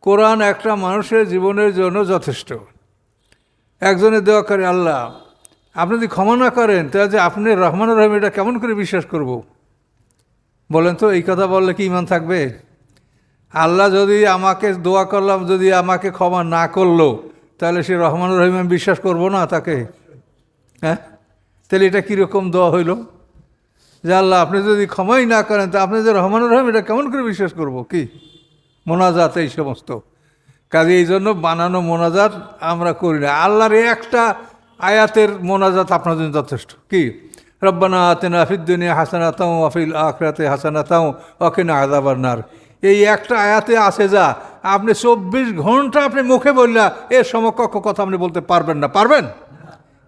কোরআন একটা মানুষের জীবনের জন্য যথেষ্ট। একজনের দেওয়া করে, আল্লাহ, আপনি যদি ক্ষমা না করেন, তাহলে যে আপনি রহমান রহিম, এটা কেমন করে বিশ্বাস করব? বলেন তো, এই কথা বললে কি ইমান থাকবে? আল্লাহ যদি আমাকে দোয়া করলাম, যদি আমাকে ক্ষমা না করল, তাহলে সে রহমান রহিম, আমি বিশ্বাস করব না তাকে। হ্যাঁ? তাহলে এটা কীরকম দোয়া হইল? যে আল্লাহ, আপনি যদি ক্ষমাই না করেন, তা আপনি যে রহমান রহিম, এটা কেমন করে বিশ্বাস করব? কি? মোনাজাত এই সমস্ত। কাজে এই জন্য বানানো মোনাজাত আমরা করি না। আল্লাহর একটা আয়াতের মোনাজাত আপনার জন্য যথেষ্ট। কি? রব্বানা আতেনা ফিদ্দুনিয়া হাসানাতাও আফিল আখরাতে হাসানাতাও অকেনা আদাবার নার। এই একটা আয়াতে আসে যা, আপনি চব্বিশ ঘণ্টা আপনি মুখে বললা এর সমকক্ষ কথা আপনি বলতে পারবেন না। পারবেন?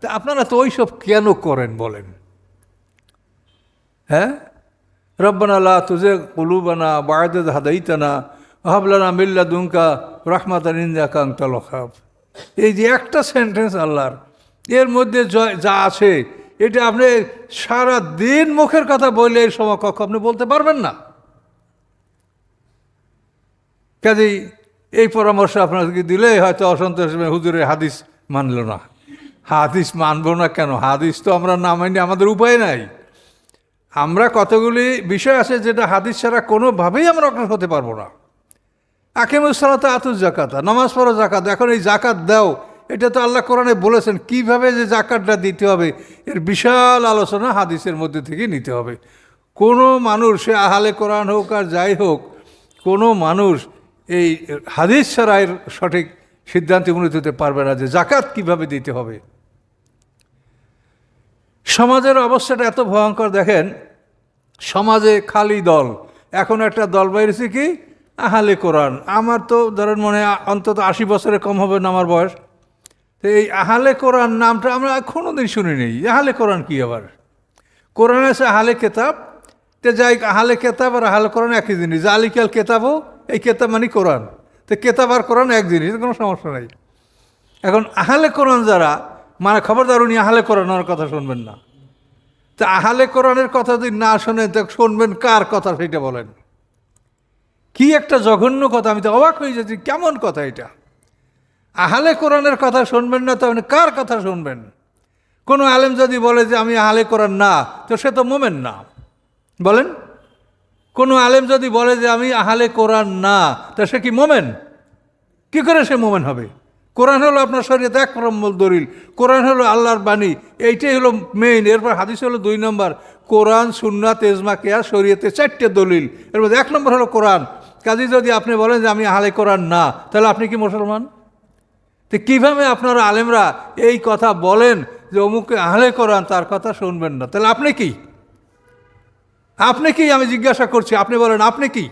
তা আপনারা তো ওইসব কেন করেন বলেন? হ্যাঁ? রব্বানা লা তুজে কুলুবানা বায়দ হাদাইতানা হাবলানা মিল্লা দুঙ্কা রহমাতান ইন্দা কাংতাল খাব এই যে একটা সেন্টেন্স আল্লাহর, এর মধ্যে যা আছে, এটা আপনি সারা দিন মুখের কথা বললে এই সমকক্ষ আপনি বলতে পারবেন না। কাজেই এই পরামর্শ আপনাদেরকে দিলে হয়তো অসন্তোষ হুজুরের হাদিস মানল না। হাদিস মানবো না কেন? হাদিস তো আমরা না মানি আমাদের উপায় নাই। আমরা কতগুলি বিষয় আছে যেটা হাদিস ছাড়া কোনোভাবেই আমরা অগ্রসর হতে পারব না। আকিমুসালাতে আতুস জাকাতা নামাজ পড়ো জাকাত এখন এই জাকাত দাও, এটা তো আল্লাহ কোরআনে বলেছেন, কীভাবে যে জাকাতটা দিতে হবে? এর বিশাল আলোচনা হাদিসের মধ্যে থেকে নিতে হবে। কোনো মানুষ, সে আহালে কোরআন হোক আর যাই হোক, কোনো মানুষ এই হাদিস ছাড়া সঠিক সিদ্ধান্তে উন্নীত হতে পারবে না যে জাকাত কীভাবে দিতে হবে। সমাজের অবস্থাটা এত ভয়ঙ্কর, দেখেন, সমাজে খালি দল। এখন একটা দল বাইরেছে কি? আহালে কোরআন। আমার তো ধরেন মনে অন্তত আশি বছরে কম হবে না আমার বয়স। তো এই আহালে কোরআন নামটা আমরা কোনো দিন শুনি নেই। আহালে কোরআন কী আবার? কোরআন আছে আহালে কেতাব। তো যাই আহালে কেতাব আর আহালে কোরআন একই জিনিস। জালিকাল কেতাবও, এই কেতাব মানে কোরআন। তো কেতাব আর কোরআন এক জিনিস কোনো সমস্যা নাই। এখন আহালে কোরআন যারা মানে খবরদার উনি আহালে কোরআনের কথা শুনবেন না। তা আহালে কোরআনের কথা যদি না শোনেন তো শুনবেন কার কথা সেটা বলেন? কি একটা জঘন্য কথা, আমি তো অবাক হয়ে যাচ্ছি, কেমন কথা এটা? আহালে কোরআনের কথা শুনবেন না তাহলে কার কথা শুনবেন? কোনো আলেম যদি বলে যে আমি আহালে কোরআন না, তো সে তো মোমেন না। বলেন, কোনো আলেম যদি বলে যে আমি আহালে কোরআন না, তা সে কি মোমেন? কি করে সে মোমেন হবে? কোরআন হলো আপনার শরীয়তে এক নম্বর দলিল। কোরআন হলো আল্লাহর বাণী, এইটাই হলো মেইন এরপর হাদিস হলো দুই নম্বর, কোরআন, সুন্নাত তেজমা কেয়া শরীয়তে চারটে দলিল। এর মধ্যে এক নম্বর হলো কোরআন কাজে যদি আপনি বলেন যে আমি আহলে কোরআন না, তাহলে আপনি কি মুসলমান? তো কীভাবে আপনারা আলেমরা এই কথা বলেন যে অমুকে আহলে কোরআন তার কথা শুনবেন না? তাহলে আপনি কি? আপনি কি? আমি জিজ্ঞাসা করছি, আপনি বলেন, আপনি কি?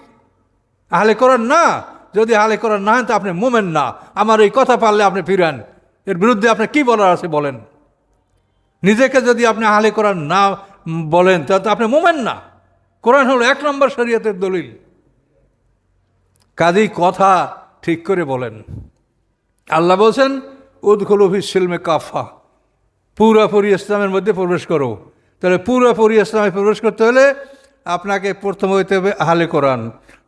আহলে কোরআন না? যদি আহলে কোরআন না হন তো আপনি মোমেন না। আমার এই কথা পারলে আপনি ফিরান। এর বিরুদ্ধে আপনি কি বলার আছে বলেন? নিজেকে যদি আপনি আহলে কোরআন না বলেন তাহলে তো আপনি মোমেন না। কোরআন হলো এক নম্বর শরীয়তের দলিল। কাজেই কথা ঠিক করে বলেন। আল্লাহ বলছেন, উদ্খুল সিলমে কাফা পুরাপুরি ইসলামের মধ্যে প্রবেশ করো। তাহলে পুরোপুরি ইসলামে প্রবেশ করতে হলে আপনাকে প্রথম হইতে হবে আহলে কোরআন,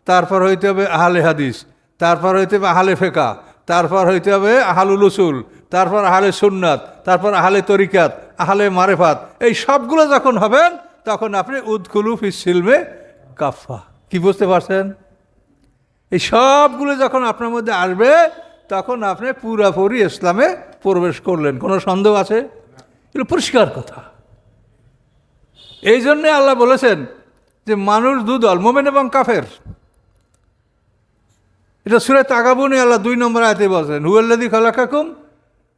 তারপর হইতে হবে আহলে হাদিস, তারপর হইতে হবে আহলে ফেকা তারপর হইতে হবে আহালুল উসুল, তারপর আহলে সুন্নাত, তারপর আহলে তরিকাত, আহলে মারেফাত। এই সবগুলো যখন হবেন, তখন আপনি উদ্কুলু ফিসিলমে কাফা কি বুঝতে পারছেন? এই সবগুলো যখন আপনার মধ্যে আসবে, তখন আপনি পুরাপুরি ইসলামে প্রবেশ করলেন। কোনো সন্দেহ আছে? এগুলো পরিষ্কার কথা। এই জন্যে আল্লাহ বলেছেন যে, মানুষ দুদল মোমেন এবং কাফের। এটা সুরে তাকাবুনি আল্লাহ দুই নম্বর আয়তে বলছেন হুয়াল্লাদি খালাকাকুম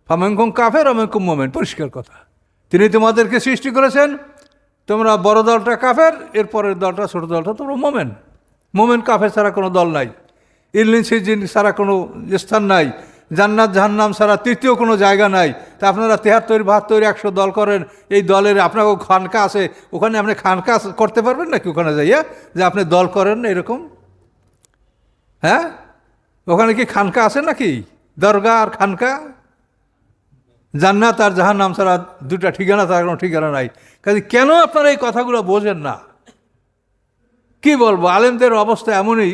ফামেঙ্কুম কাফের অমেঙ্কুম মোমেন। পরিষ্কার কথা। তিনি তোমাদেরকে সৃষ্টি করেছেন, তোমরা বড় দলটা কাফের, এর পরের দলটা, ছোট দলটা তোমরা মোমেন। মোমেন কাফের ছাড়া কোনো দল নাই। ইল্লিন সিজিন ছাড়া কোনো স্থান নাই, জান্নাত, জাহান্নাম ছাড়া তৃতীয় কোনো জায়গা নাই। তা আপনারা তেহাত্তর, বাহাত্তর, একশো দল করেন, এই দলের আপনার খানকা আছে, ওখানে আপনি খানকা করতে পারবেন নাকি ওখানে যাইয়া? যে আপনি দল করেন এরকম? হ্যাঁ? ওখানে কি খানকা আছে নাকি? দরগা আর খানকা? জান্নাত আর জাহান্নাম ছাড়া দুটা ঠিকানা, তার কোনো ঠিকানা নাই। কাজে কেন আপনারা এই কথাগুলো বোঝেন না? কি বলব? আলেমদের অবস্থা এমনই।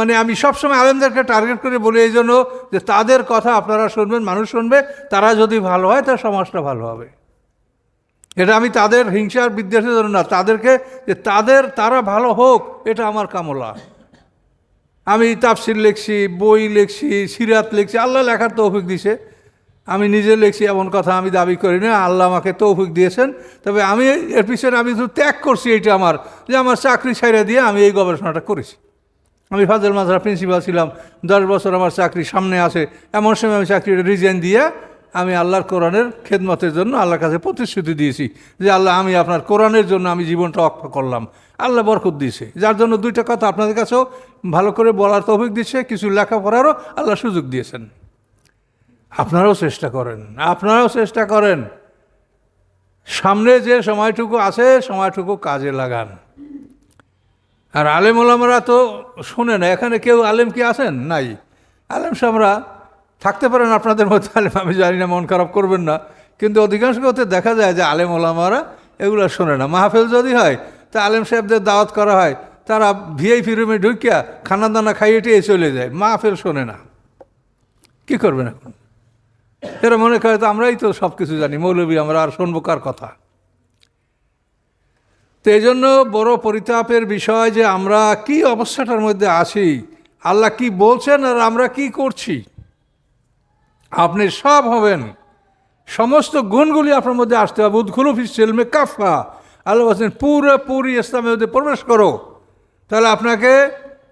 মানে আমি সবসময় আলেমদেরকে টার্গেট করে বলি এই জন্য যে তাদের কথা আপনারা শুনবেন, মানুষ শুনবে, তারা যদি ভালো হয়, তার সমাজটা ভালো হবে। এটা আমি তাদের হিংসার বিদ্বেষের জন্য না, তাদেরকে যে তাদের, তারা ভালো হোক, এটা আমার কামলা আমি তাফসির লিখছি, বই লিখছি, সিরাত লিখছি, আল্লাহ লেখার তৌফিক দিছে। আমি নিজে লিখছি এমন কথা, আমি দাবি করি না, আল্লাহ আমাকে তৌফিক দিয়েছেন। তবে আমি এর পিছনে আমি শুধু ত্যাগ করছি এইটা আমার, যে আমার চাকরি ছাইড়া দিয়ে আমি এই গবেষণাটা করেছি। আমি ফাজল মাঝরা প্রিন্সিপাল ছিলাম, দশ বছর আমার চাকরি সামনে আছে। এমন সময় আমি চাকরিটা রিজাইন দিয়ে আমি আল্লাহর কোরআনের খেদমতের জন্য আল্লাহর কাছে প্রতিশ্রুতি দিয়েছি যে, আল্লাহ, আমি আপনার কোরআনের জন্য আমি জীবনটা অক্ষ করলাম। আল্লাহ বরকত দিয়েছে। যার জন্য দুইটা কথা আপনাদের কাছেও ভালো করে বলার তৌফিক দিচ্ছে, কিছু লেখাপড়ারও আল্লাহ সুযোগ দিয়েছেন। আপনারাও চেষ্টা করেন, আপনারাও চেষ্টা করেন। সামনে যে সময়টুকু আছে, সময়টুকু কাজে লাগান। আর আলেম ওলামারা তো শোনে না এখানে কেউ আলেম কি আছেন? নাই। আলেম সামরা থাকতে পারেন আপনাদের মধ্যে আলেম, আমি জানি না, মন খারাপ করবেন না। কিন্তু অধিকাংশ ক্ষেত্রে দেখা যায় যে আলেম ওলামারা এগুলো শোনে না। মাহফিল যদি হয়, তা আলেম সাহেবদের দাওয়াত করা হয়, তারা ভিআইপি রুমে ঢুকিয়া খানা দানা খাইয়ে টিয়ে চলে যায়, মাহফিল শোনে না। কি করবেন এখন? এরা মনে করে তো আমরাই তো সব কিছু জানি, মৌলবী, আমরা আর শুনব কার কথা? তো এই জন্য বড় পরিতাপের বিষয় যে আমরা কি অবস্থাটার মধ্যে আছি, আল্লাহ কি বলছেন আর আমরা কি করছি? আপনি সব হবেন। সমস্ত গুণগুলি আপনার মধ্যে আসতে হবে। উদ্খুলু ফিসেলমে কাফা আল্লাহ বলছেন পুরোপুরি ইসলামের মধ্যে প্রবেশ করো। তাহলে আপনাকে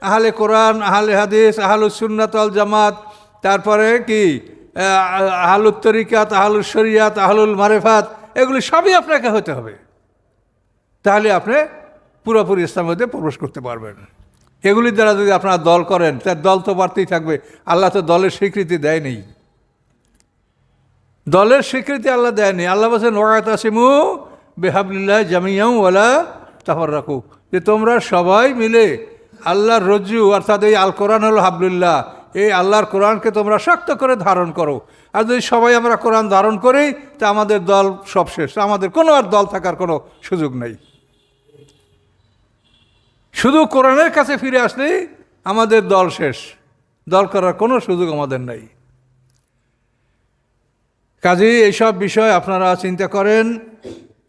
আহলে কোরআন, আহলে হাদিস, আহলুস সুন্নাত আল জামাত, তারপরে কি আহলুত তরিকাত আহলুল শরিয়াত, আহলুল মারেফাত, এগুলি সবই আপনাকে হতে হবে। তাহলে আপনি পুরোপুরি ইসলামের মধ্যে প্রবেশ করতে পারবেন। এগুলির দ্বারা যদি আপনারা দল করেন তার দল তো বাড়তেই থাকবে। আল্লাহ তো দলের স্বীকৃতি দেয়নি। দলের স্বীকৃতি আল্লাহ দেয়নি। আল্লাহ বলছেন ওয়াকাত আসিমু বেহাবলিল্লাহ জামিয়াউ ওয়ালা তাফর রাখু যে তোমরা সবাই মিলে আল্লাহর রজ্জু, অর্থাৎ এই আল কোরআন হল হাবলুল্লাহ, এই আল্লাহর কোরআনকে তোমরা শক্ত করে ধারণ করো। আর যদি সবাই আমরা কোরআন ধারণ করি, তা আমাদের দল সব শেষ। আমাদের কোনো আর দল থাকার কোনো সুযোগ নেই। শুধু কোরআনের কাছে ফিরে আসলেই আমাদের দল শেষ। দল করার কোনো সুযোগ আমাদের নেই। কাজেই এইসব বিষয় আপনারা চিন্তা করেন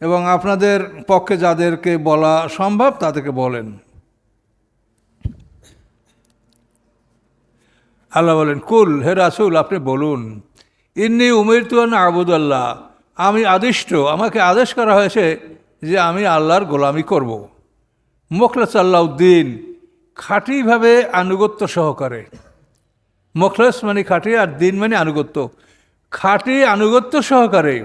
এবং আপনাদের পক্ষে যাদেরকে বলা সম্ভব তাদেরকে বলেন। আল্লাহ বলেন, কুল, হে রাসুল, আপনি বলুন, ইন্নি উমের তুয়ান আবুদাল্লাহ আমি আদিষ্ট, আমাকে আদেশ করা হয়েছে যে আমি আল্লাহর গোলামি করব। মোখলেস আল্লাউদ্দিন খাঁটিভাবে আনুগত্য সহকারে। মোখলেস মানে খাঁটি আর দিন মানে আনুগত্য। খাঁটি আনুগত্য সহকারে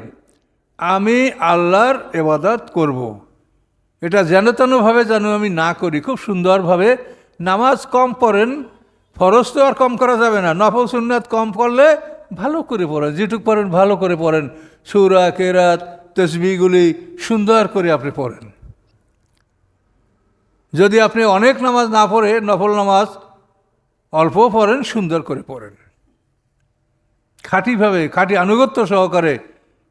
আমি আল্লাহর এবাদত করব। এটা যেন তেনভাবে যেন আমি না করি। খুব সুন্দরভাবে নামাজ কম পড়েন, ফরজ তো আর কম করা যাবে না। নফল সুন্নাত কম করলে ভালো করে পড়েন, যেটুক পড়েন ভালো করে পড়েন। সুরা কেরাত তসবিগুলি সুন্দর করে আপনি পড়েন। যদি আপনি অনেক নামাজ না পড়ে, নফল নামাজ অল্প পড়েন, সুন্দর করে পড়েন। খাঁটিভাবে, খাঁটি আনুগত্য সহকারে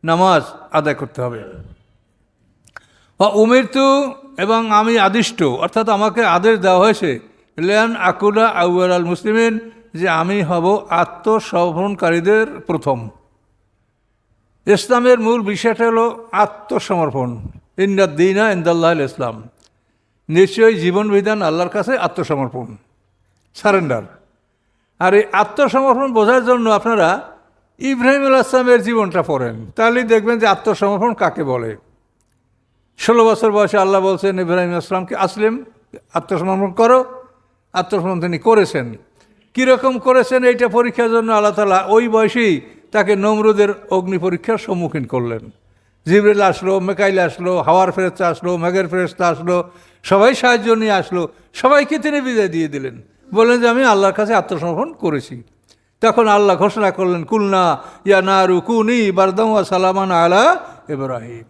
নামাজ আদায় করতে হবে। উমেরতু এবং আমি আদিষ্ট, অর্থাৎ আমাকে আদেশ দেওয়া হয়েছে, লেয়ান আকুলা আউয়াল আল মুসলিমিন, যে আমি হব আত্মসমর্পণকারীদের প্রথম। ইসলামের মূল বিষয়টা হলো আত্মসমর্পণ। ইন্দাদ্দিনা ইন্দাল্লাহ ইসলাম। নিশ্চয়ই জীবন বিধান আল্লাহর কাছে আত্মসমর্পণ সারেন্ডার আর এই আত্মসমর্পণ বোঝার জন্য আপনারা ইব্রাহিম আসলামের জীবনটা পড়েন। তাহলেই দেখবেন যে আত্মসমর্পণ কাকে বলে। ষোলো বছর বয়সে আল্লাহ বলছেন, ইব্রাহিম আসলামকে আসলেম, আত্মসমর্পণ করো। আত্মসমর্পণ তিনি করেছেন। কীরকম করেছেন এইটা পরীক্ষার জন্য আল্লাহ তালা ওই বয়সেই তাকে নমরুদের অগ্নি পরীক্ষার সম্মুখীন করলেন। জিবরেল আসলো, মেকাইল আসলো, হাওয়ার ফেরস্তা আসলো, মেঘের ফেরস্তা আসলো সবাই সাহায্য নিয়ে আসলো, সবাইকে তিনি বিদায় দিয়ে দিলেন। বললেন যে, আমি আল্লাহর কাছে আত্মসমর্পণ করেছি। তখন আল্লাহ ঘোষণা করলেন, কুলনা ইয়া নারু কুনি বারদামা সালামান আলা ইব্রাহিম।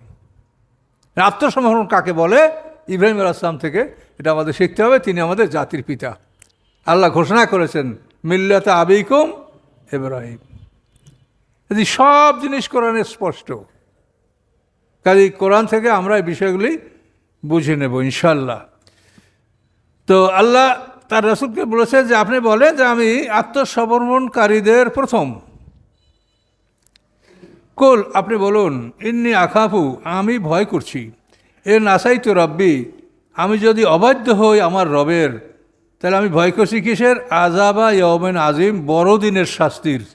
আত্মসমর্পণ কাকে বলে? ইব্রাহিম আসলাম থেকে। এটা আমাদের শিখতে হবে, তিনি আমাদের জাতির পিতা। আল্লাহ ঘোষণা করেছেন, মিল্লাতা আবিকুম ইব্রাহিম। যদি সব জিনিস কোরআনে স্পষ্ট। কাজে কোরআন থেকে আমরা এই বিষয়গুলি বুঝে নেব, ইনশাল্লাহ। তো আল্লাহ তার রসুলকে বলেছে যে, আপনি বলেন যে, আমি আত্মসমর্পণকারীদের প্রথম। কুল, আপনি বলুন, ইন্নি আখাফু, আমি ভয় করছি। এ নাসাই তো রব্বি, আমি যদি অবাধ্য হই আমার রবের, তাহলে আমি ভয় করছি কিসের? আজাবা ইয়মেন আজিম বড়দিনের শাস্তির।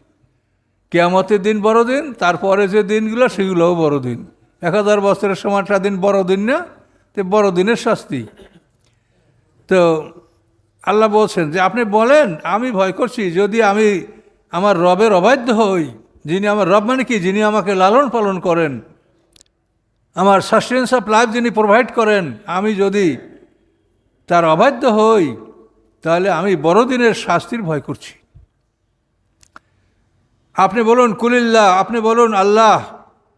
কেয়ামতের দিন বড়দিন, তারপরে যে দিনগুলো, সেগুলোও বড়দিন। এক হাজার বছরের সময়টা দিন বড়দিন না? তো বড়দিনের শাস্তি। তো আল্লাহ বলছেন যে, আপনি বলেন, আমি ভয় করছি। যদি আমি আমার রবের অবাধ্য হই, যিনি আমার রব মানে কি? যিনি আমাকে লালন পালন করেন, আমার সাস্টেন্স অফ লাইফ যিনি প্রোভাইড করেন, আমি যদি তার অবাধ্য হই, তাহলে আমি বড়দিনের শাস্তির ভয় করছি। আপনি বলুন, কুলিল্লাহ, আপনি বলুন, আল্লাহ,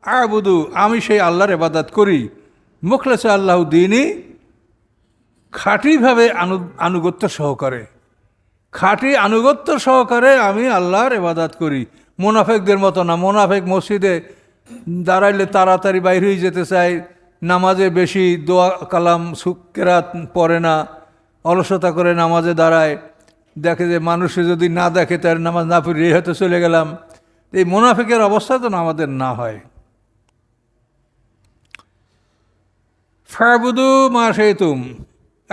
আবুদু, আমি সেই আল্লাহর এবাদাত করি। মুখলেসা আল্লাহ দিনই খাঁটিভাবে আনু, আনুগত্য সহকারে। খাঁটি আনুগত্য সহকারে আমি আল্লাহর এবাদাত করি। মোনাফেকদের মতো না, মোনাফেক মসজিদে দাঁড়াইলে তাড়াতাড়ি বাইর হয়ে যেতে চায়, নামাজে বেশি দোয়া কালাম সুকেরাত পড়ে না, অলসতা করে নামাজে দাঁড়ায়। দেখে যে মানুষে যদি না দেখে তার নামাজ না পড়ে হয়তো চলে গেলাম। এই মোনাফেকের অবস্থা তো আমাদের না হয়। ফাবুদু মা তুম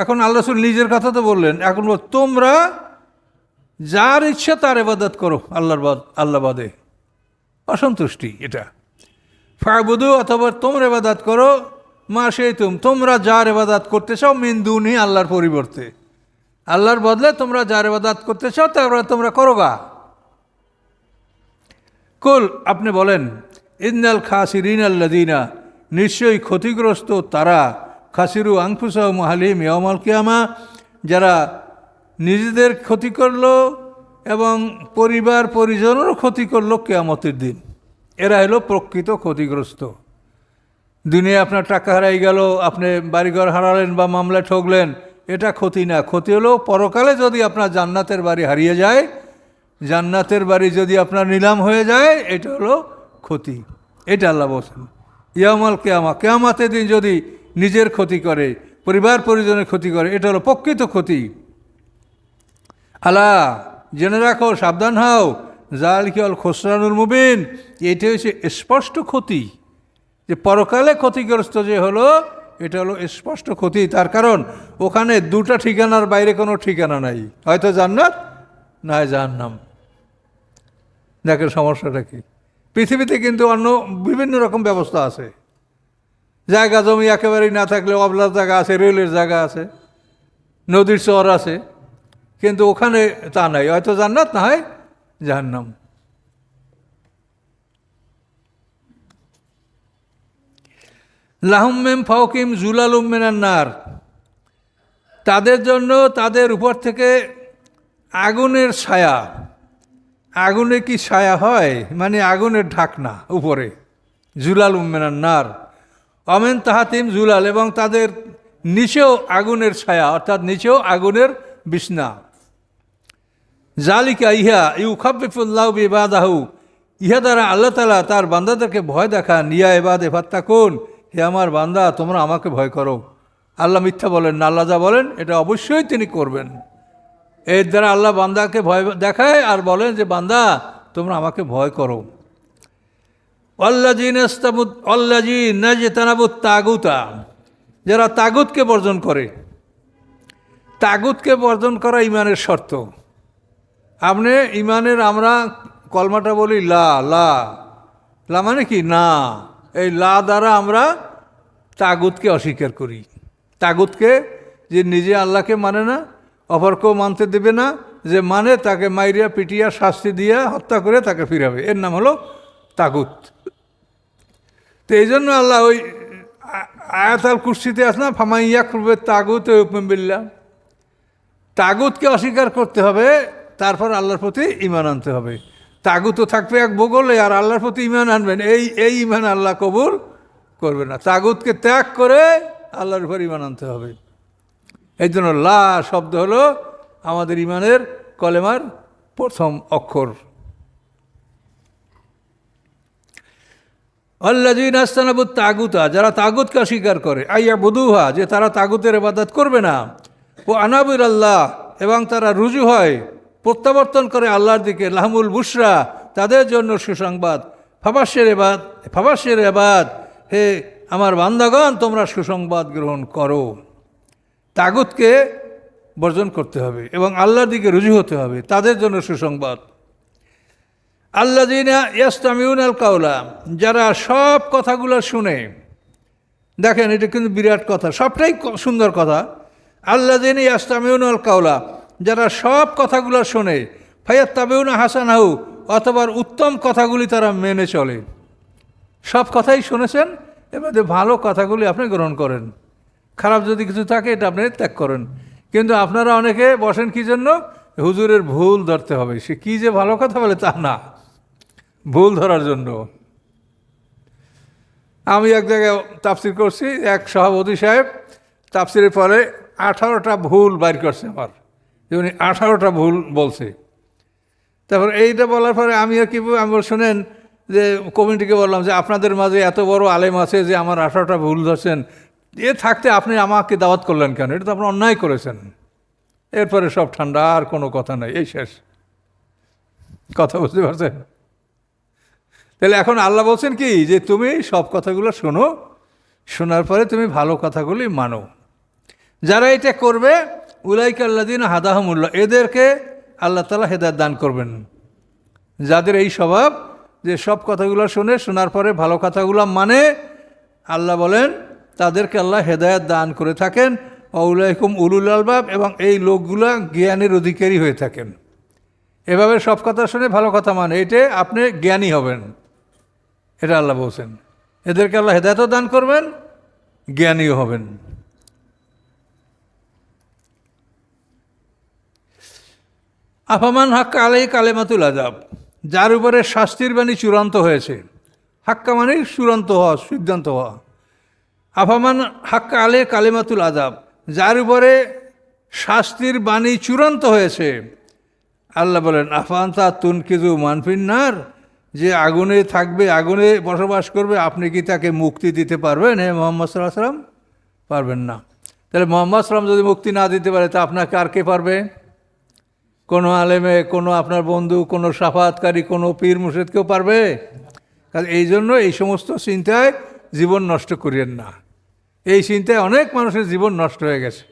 এখন আল্লাহ রসুল নিজের কথা তো বললেন, এখন তোমরা যার ইচ্ছা তার এবাদত করো, আল্লাহর বাদ, আল্লাহ বাদে। অসন্তুষ্টি এটা। ফাবুদু, অথবা তোমরা এবাদাত করো, মা তুম তোমরা যার এবাদাত করতে চাও মিন্দুনি আল্লাহর পরিবর্তে। আল্লাহর বদলে তোমরা যার এবাদাত করতে চাও, তারপরে তোমরা করো গা। কুল, আপনি বলেন ইন্দাল খাসিরিন আল্লাদিনা নিশ্চয়ই ক্ষতিগ্রস্ত তারা। খাসিরু আংফুসা মাহালিম ইয়ামাল কিয়ামা, যারা নিজেদের ক্ষতি করল এবং পরিবার পরিজনেরও ক্ষতি করল কেয়ামতের দিন। এরা হলো প্রকৃত ক্ষতিগ্রস্ত। দিনে আপনার টাকা হারাই গেল, আপনি বাড়িঘর হারালেন বা মামলায় ঠকলেন, এটা ক্ষতি না। ক্ষতি হলো পরকালে যদি আপনার জান্নাতের বাড়ি হারিয়ে যায়, জান্নাতের বাড়ি যদি আপনার নিলাম হয়ে যায়, এটা হলো ক্ষতি। এটা আল্লাহ বলছেন। ইয়ামাল কেয়ামা, কেয়ামাতের দিন যদি নিজের ক্ষতি করে, পরিবার পরিজনের ক্ষতি করে, এটা হলো প্রকৃত ক্ষতি। আলা জেনে রাখো, সাবধান হও। জাল কি অল খসরানুর মুবিন এটা হচ্ছে স্পষ্ট ক্ষতি। যে পরকালে ক্ষতিগ্রস্ত যে হলো, এটা হলো স্পষ্ট ক্ষতি। তার কারণ, ওখানে দুটা ঠিকানার বাইরে কোনো ঠিকানা নাই। হয়তো জান্নাত না জাহান্নাম। দেখেন সমস্যাটা কি? পৃথিবীতে কিন্তু অন্য বিভিন্ন রকম ব্যবস্থা আছে। জায়গা জমি একেবারেই না থাকলে অবলার জায়গা আছে, রেলের জায়গা আছে, নদীর চর আছে, কিন্তু ওখানে তা নাই। হয়তো জান্নাত, না হয় জাহান্নাম। লাহমেম ফাউকিম জুলালুম মেনান্নার তাদের জন্য তাদের উপর থেকে আগুনের ছায়া আগুনে কি ছায়া হয়? মানে আগুনের ঢাকনা উপরে। জুলাল উম্মেনার নার অমেন তাহাতিম জুলাল এবং তাদের নিচেও আগুনের ছায়া, অর্থাৎ নিচেও আগুনের বিছনা। জালিকা ইহা ইউ খাবিফুল্লাহ বিবাদাহু। ইহা দ্বারা আল্লাহ তালা তার বান্দাদেরকে ভয় দেখান। ইয়া এবাদ এফাত্তা কোন হে আমার বান্দা, তোমরা আমাকে ভয় করো। আল্লাহ মিথ্যা বলেন না। আল্লাহ যা বলেন, এটা অবশ্যই তিনি করবেন। এর দ্বারা আল্লাহ বান্দাকে ভয় দেখায় আর বলেন যে, বান্দা, তোমরা আমাকে ভয় করো। অল্লাজি নাস্তাবুত তাগুতা, যারা তাগুতকে বর্জন করে। তাগুতকে বর্জন করা ইমানের শর্ত। আপনি ইমানের আমরা কলমাটা বলি লা লা। লা মানে কি? না। এই লা দ্বারা আমরা তাগুতকে অস্বীকার করি। তাগুতকে যে নিজে আল্লাহকে মানে না অপরকেও মানতে দেবে না যে মানে তাকে মাইরিয়া, পিটিয়া, শাস্তি দিয়া হত্যা করে তাকে ফিরাবে। এর নাম হলো তাগুত। তো এই জন্য আল্লাহ ওই আয়াতাল কুর্সিতে আস না ফামাইয়া করবে তাগুত বিল্লা তাগুতকে অস্বীকার করতে হবে, তারপর আল্লাহর প্রতি ইমান আনতে হবে। তাগুত থাকবে এক বগলে, আর আল্লাহর প্রতি ইমান আনবেন। এই এই ইমান আল্লাহ কবুল করবে না। তাগুতকে ত্যাগ করে আল্লাহর উপর ইমান আনতে হবে। এই জন্য লা শব্দ হলো আমাদের ইমানের কলেমার প্রথম অক্ষর। আল্লাজিন আস্তানাবুত তাগুতা, যারা তাগুতকে অস্বীকার করে আইয়া বধুহা যে তারা তাগুতের ইবাদত করবে না। ও আনাবুর আল্লাহ এবং তারা রুজু হয়, প্রত্যাবর্তন করে আল্লাহর দিকে, লাহমুল বুসরা তাদের জন্য সুসংবাদ। ফাবাসের এবাদ ফাবাসের এবাদ, হে আমার বান্দাগণ, তোমরা সুসংবাদ গ্রহণ করো। তাগুতকে বর্জন করতে হবে এবং আল্লাহর দিকে রুজু হতে হবে। তাদের জন্য সুসংবাদ। আল্লাহ ইয়াস্তামিউন আল কাউলা যারা সব কথাগুলো শুনে, দেখেন এটা কিন্তু বিরাট কথা, সবটাই সুন্দর কথা। আল্লাহ দিন ইয়াস্তামিউন আল কাউলা যারা সব কথাগুলো শোনে ফাইয়াত তাবেউনা হাসান হাউ অথবা উত্তম কথাগুলি তারা মেনে চলে। সব কথাই শুনেছেন এবারে ভালো কথাগুলি আপনি গ্রহণ করেন। খারাপ যদি কিছু থাকে, এটা আপনি ত্যাগ করেন। কিন্তু আপনারা অনেকে বসেন কি জন্য? হুজুরের ভুল ধরতে হবে। সে কি যে ভালো কথা বলে তা না। ভুল ধরার জন্য। আমি এক জায়গায় তাফসির করছি, এক সভাপতি সাহেব তাফসিরের পরে আঠারোটা ভুল বাইর করছে আমার। উনি আঠারোটা ভুল বলছে। তারপর এইটা বলার পরে আমি আর কি আমি শোনেন, যে কমিটিকে বললাম যে আপনাদের মাঝে এত বড় আলেম আছে যে আমার আঠারোটা ভুল ধরছেন। এ থাকতে আপনি আমাকে দাওয়াত করলেন কেন? এটা তো আপনি অন্যায় করেছেন। এরপরে সব ঠান্ডা, আর কোনো কথা নাই। এই শেষ। কথা বুঝতে পারছেন? তাহলে এখন আল্লাহ বলছেন কি? যে তুমি সব কথাগুলো শোনো। শোনার পরে তুমি ভালো কথাগুলি মানো। যারা এটা করবে, উলাইক আল্লাদিন হাদাহমুল্লাহ, এদেরকে আল্লাহ তালা হেদায়ত দান করবেন। যাদের এই স্বভাব যে সব কথাগুলো শুনে, শোনার পরে ভালো কথাগুলো মানে আল্লাহ বলেন তাদেরকে আল্লাহ হেদায়ত দান করে থাকেন। অউলাইকুম উলুল আলবাব এবং এই লোকগুলা জ্ঞানের অধিকারী হয়ে থাকেন। এভাবে সব কথা শুনে ভালো কথা মানে এতে আপনি জ্ঞানী হবেন। এটা আল্লাহ বলছেন। এদেরকে আল্লাহ হেদায়তও দান করবেন, জ্ঞানীও হবেন। আফামান হাক্কা আলাই কালেমাতুল আজাব যার উপরে শাস্তির বাণী চূড়ান্ত হয়েছে। হাক্কা মানে চূড়ান্ত হওয়া, সিদ্ধান্ত হওয়া। আফামান হাক্কা আলে কালেমাতুল আজাব যার উপরে শাস্তির বাণী চূড়ান্ত হয়েছে। আল্লাহ বলেন, আফান আফান্তা তুনকিজু মানফিন্নার যে আগুনে থাকবে, আগুনে বসবাস করবে, আপনি কি তাকে মুক্তি দিতে পারবেন? হে মোহাম্মদ সাল্লাহ সাল্লাম পারবেন না। তাহলে মোহাম্মদ সাল্লাম যদি মুক্তি না দিতে পারে, তা আপনাকে আর কে পারবে? কোনো আলেমে, কোনো আপনার বন্ধু, কোনো সাফাতকারী, কোনো পীর মুর্শিদ কেউ পারবে? কারণ এই জন্য এই সমস্ত চিন্তায় জীবন নষ্ট করিয়েন না। এই চিন্তায় অনেক মানুষের জীবন নষ্ট হয়ে গেছে।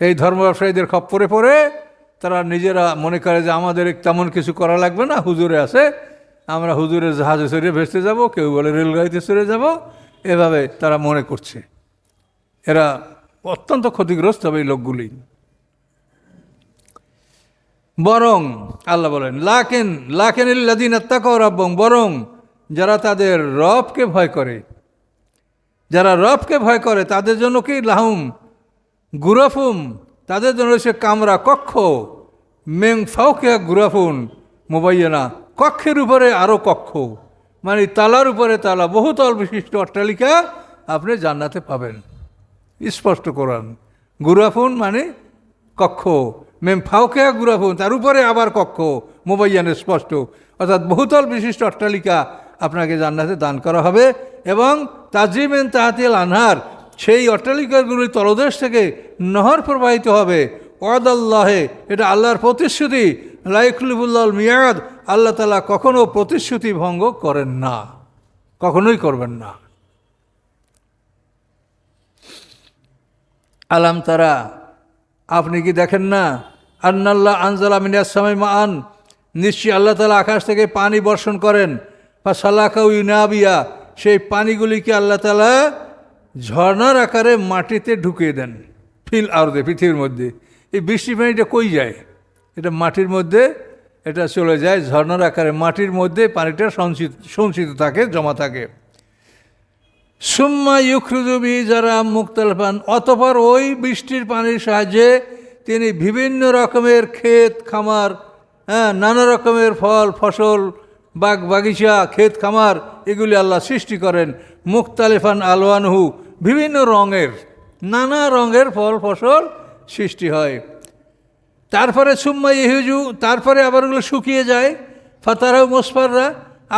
এই ধর্ম ব্যবসায়ীদের খপ্পরে পড়ে তারা নিজেরা মনে করে যে আমাদের তেমন কিছু করা লাগবে না, হুজুরে আছে, আমরা হুজুরের জাহাজে চড়ে ভেসতে যাব, কেউ বলে রেলগাড়িতে চড়ে যাব, এভাবে তারা মনে করছে। এরা অত্যন্ত ক্ষতিগ্রস্ত হবে এই লোকগুলি। বরং, আল্লাহ বলেন, লাকেন লাকেন ইল্লাদিন আত্মাকর রব্বং বরং যারা তাদের রবকে ভয় করে যারা রবকে ভয় করে, তাদের জন্য কি লাহুম? গুরফুম। তাদের জন্য রয়েছে কামরা কক্ষ। মেং ফাউকে গুরাফুন। মোবাইনা কক্ষের উপরে আরও কক্ষ। মানে তালার উপরে তালা। বহুতল বিশিষ্ট অট্টালিকা আপনি জান্নাতে পাবেন। স্পষ্ট কোরআন। গুরাফুন মানে কক্ষ। মেম ফাউকেয়া গুরাফুন। তার উপরে আবার কক্ষ। মোবাইয়ানে স্পষ্ট। অর্থাৎ বহুতল বিশিষ্ট অট্টালিকা আপনাকে জান্নাতে দান করা হবে এবং তাজিমেন তাহাতিল আনহার, সেই অট্টালিকাগুলির তলদেশ থেকে নহর প্রবাহিত হবে। ওয়াদাল্লাহে, এটা আল্লাহর প্রতিশ্রুতি। লাইকুলিবুল্লাহ মিয়াদ, আল্লাহ তালা কখনো প্রতিশ্রুতি ভঙ্গ করেন না। কখনোই করবেন না। আলাম তারা, আপনি কি দেখেন না? আন্নাল্লাহ আনজালা মিনাসময় মা আন নিশ্চয়ই আল্লাহ তালা আকাশ থেকে পানি বর্ষণ করেন। বা সালাকাউ ইনাবিয়া সেই পানিগুলিকে আল্লাহ তালা ঝর্ণার আকারে মাটিতে ঢুকিয়ে দেন ফিল আরদে, পৃথিবীর মধ্যে। এই বৃষ্টি পানিটা কই যায়? এটা মাটির মধ্যে, এটা চলে যায় ঝর্নার আকারে মাটির মধ্যে, পানিটা সঞ্চিত সঞ্চিত থাকে, জমা থাকে। সুম্মা ইউখরুজবি যারা মুক্তাল পান অতপর ওই বৃষ্টির পানির সাহায্যে তিনি বিভিন্ন রকমের ক্ষেত, খামার হ্যাঁ নানা রকমের ফল, ফসল বাগ বাগিচা, ক্ষেত খামার, এগুলি আল্লাহ সৃষ্টি করেন। মুক্তালিফান আলওয়ানহু বিভিন্ন রঙের, নানা রঙের ফল ফসল সৃষ্টি হয়। তারপরে সুম্মা ইহুজু, তারপরে আবার ওগুলো শুকিয়ে যায়। ফাতারাও মোসফাররা,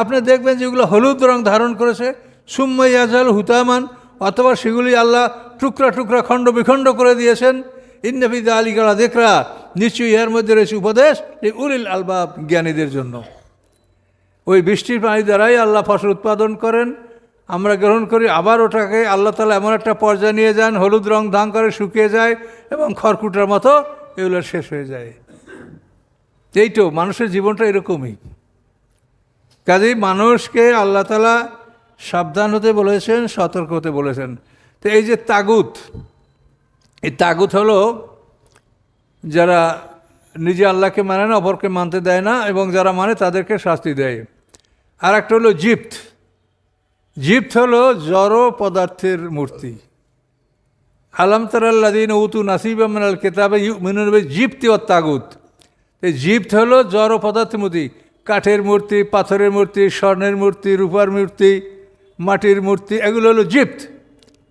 আপনি দেখবেন যেগুলো হলুদ রং ধারণ করেছে। সুম্মা ইয়াজাল হুতামান, অথবা সেগুলি আল্লাহ টুকরা টুকরা খণ্ড বিখণ্ড করে দিয়েছেন। ইন্নফিদা আলী গালা দেখরা নিশ্চয়ই ইহার মধ্যে রয়েছে উপদেশ এই উলিল আলবাব জ্ঞানীদের জন্য। ওই বৃষ্টির পানি দ্বারাই আল্লাহ ফসল উৎপাদন করেন। আমরা গ্রহণ করি, আবার ওটাকে আল্লাহ তালা এমন একটা পর্যায়ে নিয়ে যান, হলুদ রং দান করে শুকিয়ে যায় এবং খড়কুটার মতো এগুলো শেষ হয়ে যায়। এই তো মানুষের জীবনটা এরকমই। কাজেই মানুষকে আল্লাহ তালা সাবধান হতে বলেছেন, সতর্ক হতে বলেছেন। তো এই যে তাগুত, এই তাগুত হলো যারা নিজে আল্লাহকে মানে না, অপরকে মানতে দেয় না এবং যারা মানে তাদেরকে শাস্তি দেয়। আর একটা হলো জিপ্ত। জিপ্ত হলো জড় পদার্থের মূর্তি। আলাম তারাল্লাদিন উতু নাসিব মিনাল কেতাবে মিনুনবে জিপ্তি ও তাগুত। এই জিপ্ত হলো জড় পদার্থের মূর্তি। কাঠের মূর্তি, পাথরের মূর্তি, স্বর্ণের মূর্তি, রূপার মূর্তি, মাটির মূর্তি, এগুলো হলো জিপ্ত।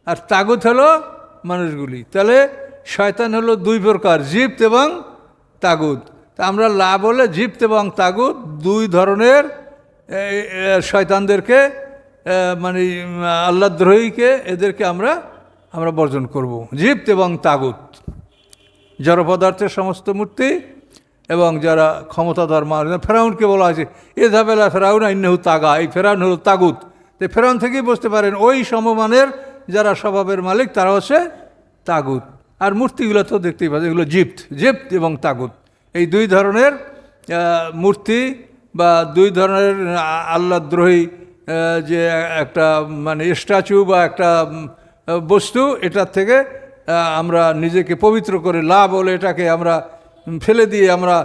আর তাগুত হলো মানুষগুলি। তাহলে শয়তান হলো দুই প্রকার, জিপ্ত এবং তাগুত। আমরা লাভ হলে জিপ্ত এবং তাগুত দুই ধরনের শয়তানদেরকে মানে আল্লাদ্রোহীকে এদেরকে আমরা আমরা বর্জন করব। জিপ্ত এবং তাগুত। জড় পদার্থের সমস্ত মূর্তি এবং যারা ক্ষমতাধর মানুষ ফেরাউনকে বলা হয়েছে, এ ধাবেলা ফেরাউন আইনহু তাগা। এই ফেরাউন হলো তাগুত। তো ফেরাউন থেকেই বুঝতে পারেন, ওই সমমানের যারা স্বভাবের মালিক, তারা হচ্ছে তাগুত। আর মূর্তিগুলো তো দেখতেই পাচ্ছেন, এগুলো জিপ্ত জিপ্ত এবং তাগুত। এই দুই ধরনের মূর্তি বা দুই ধরনের আল্লাদ্রোহী যে একটা মানে স্ট্যাচু বা একটা বস্তু, এটার থেকে আমরা নিজেকে পবিত্র করে লাভ হলে এটাকে আমরা ফেলে দিয়ে আমরা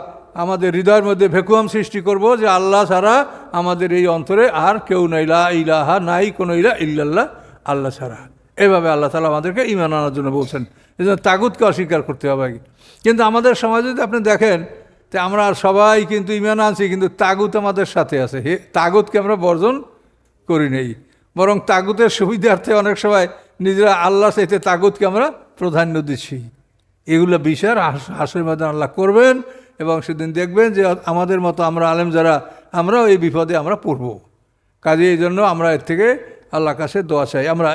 আমাদের হৃদয়ের মধ্যে ভেকুয়াম সৃষ্টি করব যে আল্লাহ ছাড়া আমাদের এই অন্তরে আর কেউ নাই। লা ইলাহা, নাই কোনো ইলা ইল্লাল্লাহ, আল্লাহ ছাড়া। এভাবে আল্লাহ তালা আমাদেরকে ইমান আনার জন্য বলছেন। এই জন্য তাগুতকে অস্বীকার করতে হবে। কিন্তু আমাদের সমাজে যদি আপনি দেখেন তো আমরা সবাই কিন্তু ইমান আনছি, কিন্তু তাগুত আমাদের সাথে আছে। হে, তাগুতকে আমরা বর্জন করি নেই। বরং তাগুতের সুবিধার্থে অনেক সময় নিজেরা আল্লাহ চাইতে তাগুতকে আমরা প্রাধান্য দিচ্ছি। এগুলো বিষয়ের হাসের মধ্যে আল্লাহ করবেন এবং সেদিন দেখবেন যে আমাদের মতো আমরা আলেম যারা, আমরাও এই বিপদে আমরা পড়ব। কাজে এই জন্য আমরা এর থেকে আল্লাহ কাছে দোয়া চাই। আমরা